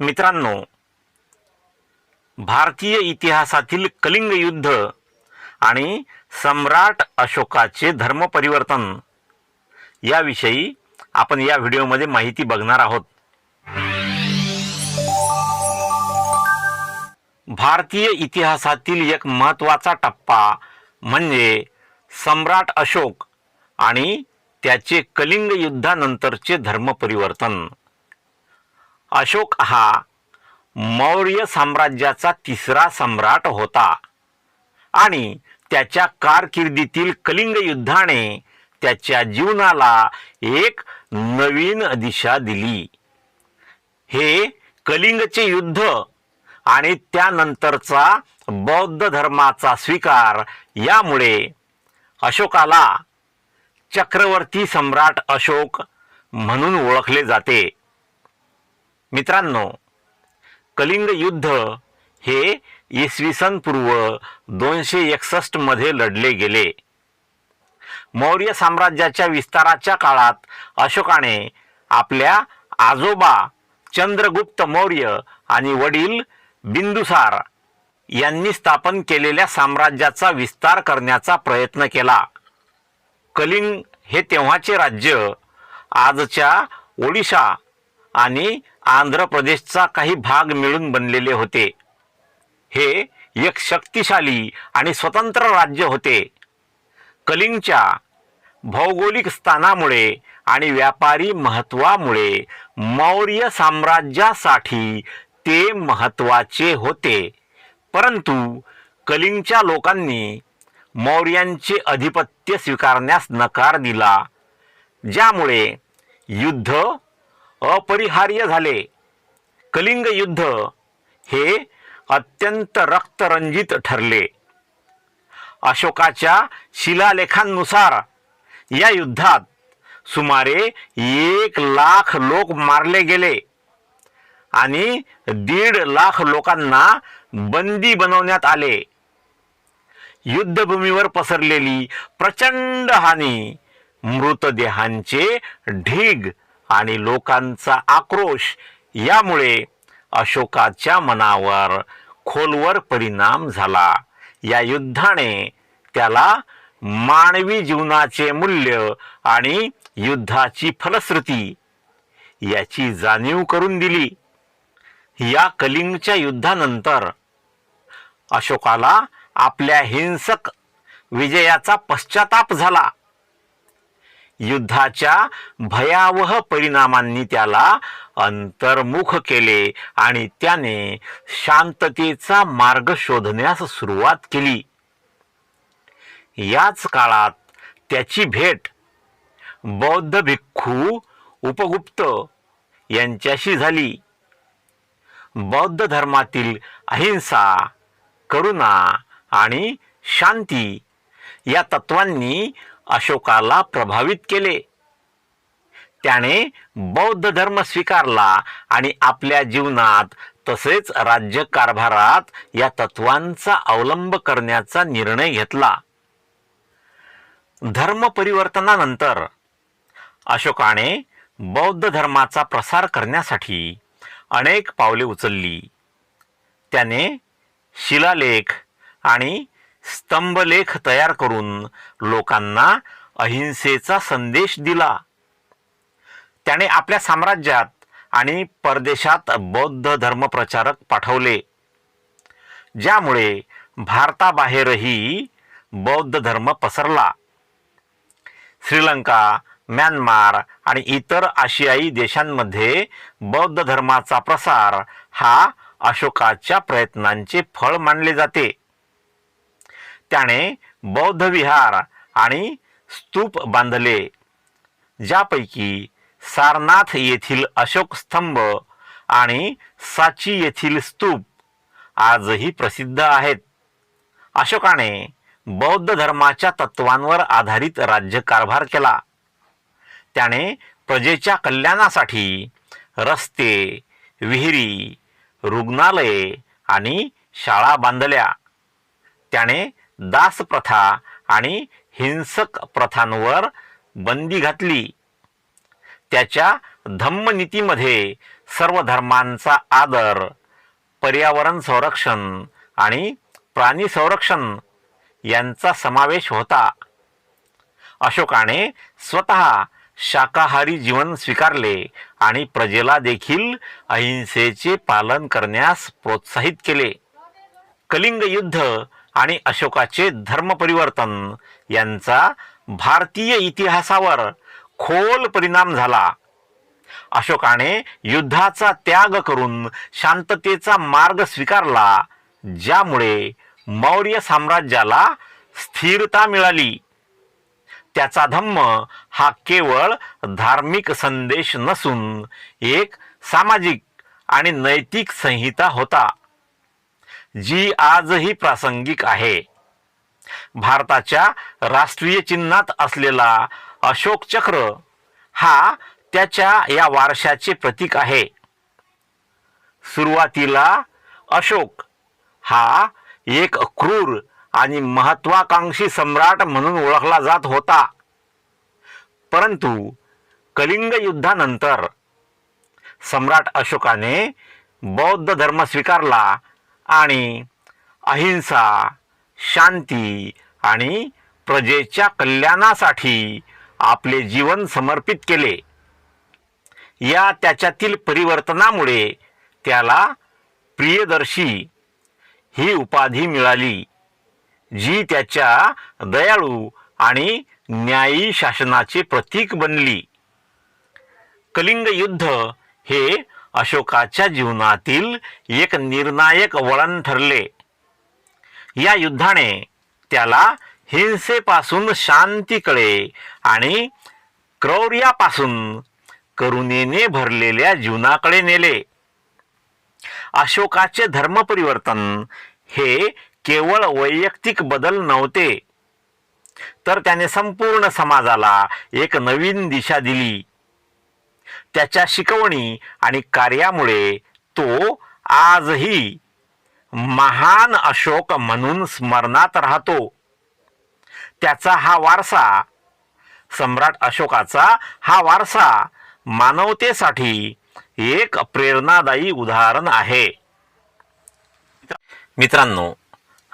मित्रांनो भारतीय इतिहासातील कलिंग युद्ध आणि सम्राट अशोकाचे धर्मपरिवर्तन याविषयी आपण या व्हिडिओमध्ये माहिती बघणार आहोत. भारतीय इतिहासातील एक महत्त्वाचा टप्पा म्हणजे सम्राट अशोक आणि त्याचे कलिंग युद्धानंतरचे धर्मपरिवर्तन अशोक हा मौर्य साम्राज्याचा तिसरा सम्राट होता आणि त्याच्या कारकिर्दीतील कलिंग युद्धाने त्याच्या जीवनाला एक नवीन दिशा दिली. हे कलिंगचे युद्ध आणि त्यानंतरचा बौद्ध धर्माचा स्वीकार यामुळे अशोकाला चक्रवर्ती सम्राट अशोक म्हणून ओळखले जाते. मित्रांनो कलिंग युद्ध हे इसवी सन पूर्व दोनशे एकसष्टमध्ये लढले गेले. मौर्य साम्राज्याच्या विस्ताराच्या काळात अशोकाने आपल्या आजोबा चंद्रगुप्त मौर्य आणि वडील बिंदुसार यांनी स्थापन केलेल्या साम्राज्याचा विस्तार करण्याचा प्रयत्न केला. कलिंग हे तेव्हाचे राज्य आजच्या ओडिशा आणि आंध्र प्रदेशचा काही भाग मिळून बनलेले होते. हे एक शक्तिशाली आणि स्वतंत्र राज्य होते. कलिंगच्या भौगोलिक स्थानामुळे आणि व्यापारी महत्त्वामुळे मौर्य साम्राज्यासाठी ते महत्त्वाचे होते. परंतु कलिंगच्या लोकांनी मौर्यांचे अधिपत्य स्वीकारण्यास नकार दिला ज्यामुळे युद्ध अपरिहार्य झाले. कलिंग युद्ध हे अत्यंत रक्तरंजित ठरले. अशोकाच्या शिलालेखांनुसार या युद्धात सुमारे एक लाख लोक मारले गेले आणि दीड लाख लोकांना बंदी बनवण्यात आले. युद्धभूमीवर पसरलेली प्रचंड हानी मृतदेहांचे ढीग आणि लोकांचा आक्रोश यामुळे अशोकाच्या मनावर खोलवर परिणाम झाला. या युद्धाने त्याला मानवी जीवनाचे मूल्य आणि युद्धाची फलश्रुती याची जाणीव करून दिली. या कलिंगच्या युद्धानंतर अशोकाला आपल्या हिंसक विजयाचा पश्चाताप झाला. युद्धाच्या भयावह परिणामांनी त्याला अंतर्मुख केले आणि त्याने शांततेचा मार्ग शोधण्यास सुरुवात केली. याच काळात त्याची भेट बौद्ध भिक्खू उपगुप्त यांच्याशी झाली. बौद्ध धर्मातील अहिंसा करुणा आणि शांती या तत्वांनी अशोकाला प्रभावित केले. त्याने बौद्ध धर्म स्वीकारला आणि आपल्या जीवनात तसेच राज्यकारभारात या तत्वांचा अवलंब करण्याचा निर्णय घेतला. धर्म परिवर्तनानंतर अशोकाने बौद्ध धर्माचा प्रसार करण्यासाठी अनेक पावले उचलली. त्याने शिलालेख आणि स्तंभलेख तयार करून लोकांना अहिंसेचा संदेश दिला. त्याने आपल्या साम्राज्यात आणि परदेशात बौद्ध धर्मप्रचारक पाठवले. ज्यामुळे भारताबाहेरही बौद्ध धर्म पसरला. श्रीलंका म्यानमार आणि इतर आशियाई देशांमध्ये बौद्ध धर्माचा प्रसार हा अशोकाच्या प्रयत्नांचे फळ मानले जाते. त्याने बौद्ध विहार आणि स्तूप बांधले ज्यापैकी सारनाथ येथील अशोक स्तंभ आणि साची येथील स्तूप आजही प्रसिद्ध आहेत. अशोकाने बौद्ध धर्माच्या तत्वांवर आधारित राज्यकारभार केला. त्याने प्रजेच्या कल्याणासाठी रस्ते विहिरी रुग्णालये आणि शाळा बांधल्या. त्याने दासप्रथा आणि हिंसक प्रथांवर बंदी घातली. त्याच्या धम्मनीतीमध्ये सर्व धर्मांचा आदर पर्यावरण संरक्षण आणि प्राणी संरक्षण यांचा समावेश होता. अशोकाने स्वतः शाकाहारी जीवन स्वीकारले आणि प्रजेला देखील अहिंसेचे पालन करण्यास प्रोत्साहित केले. कलिंग युद्ध आणि अशोकाचे धर्मपरिवर्तन यांचा भारतीय इतिहासावर खोल परिणाम झाला. अशोकाने युद्धाचा त्याग करून शांततेचा मार्ग स्वीकारला ज्यामुळे मौर्य साम्राज्याला स्थिरता मिळाली. त्याचा धम्म हा केवळ धार्मिक संदेश नसून एक सामाजिक आणि नैतिक संहिता होता. जी आजही प्रासंगिक आहे. भारताच्या राष्ट्रीय चिन्हात असलेला अशोक चक्र हा त्याच्या या वारशाचे प्रतीक आहे. सुरुवातीला अशोक हा एक क्रूर आणि महत्वाकांक्षी सम्राट म्हणून ओळखला जात होता. परंतु कलिंग युद्धानंतर सम्राट अशोकाने बौद्ध धर्म स्वीकारला आणि अहिंसा शांती आणि प्रजेच्या कल्याणासाठी आपले जीवन समर्पित केले. या त्याच्यातील परिवर्तनामुळे त्याला प्रियदर्शी ही उपाधी मिळाली जी त्याच्या दयाळू आणि न्यायी शासनाचे प्रतीक बनली. कलिंग युद्ध हे अशोकाच्या जीवनातील एक निर्णायक वळण ठरले. या युद्धाने त्याला हिंसेपासून शांतीकडे आणि क्रौर्यापासून करुणेने भरलेल्या जीवनाकडे नेले. अशोकाचे धर्मपरिवर्तन हे केवळ वैयक्तिक बदल नव्हते. तर त्याने संपूर्ण समाजाला एक नवीन दिशा दिली. त्याच्या शिकवणी आणि कार्यामुळे तो आजही महान अशोक म्हणून स्मरणात राहतो. त्याचा हा वारसा सम्राट अशोकाचा हा वारसा मानवतेसाठी एक प्रेरणादायी उदाहरण आहे. मित्रांनो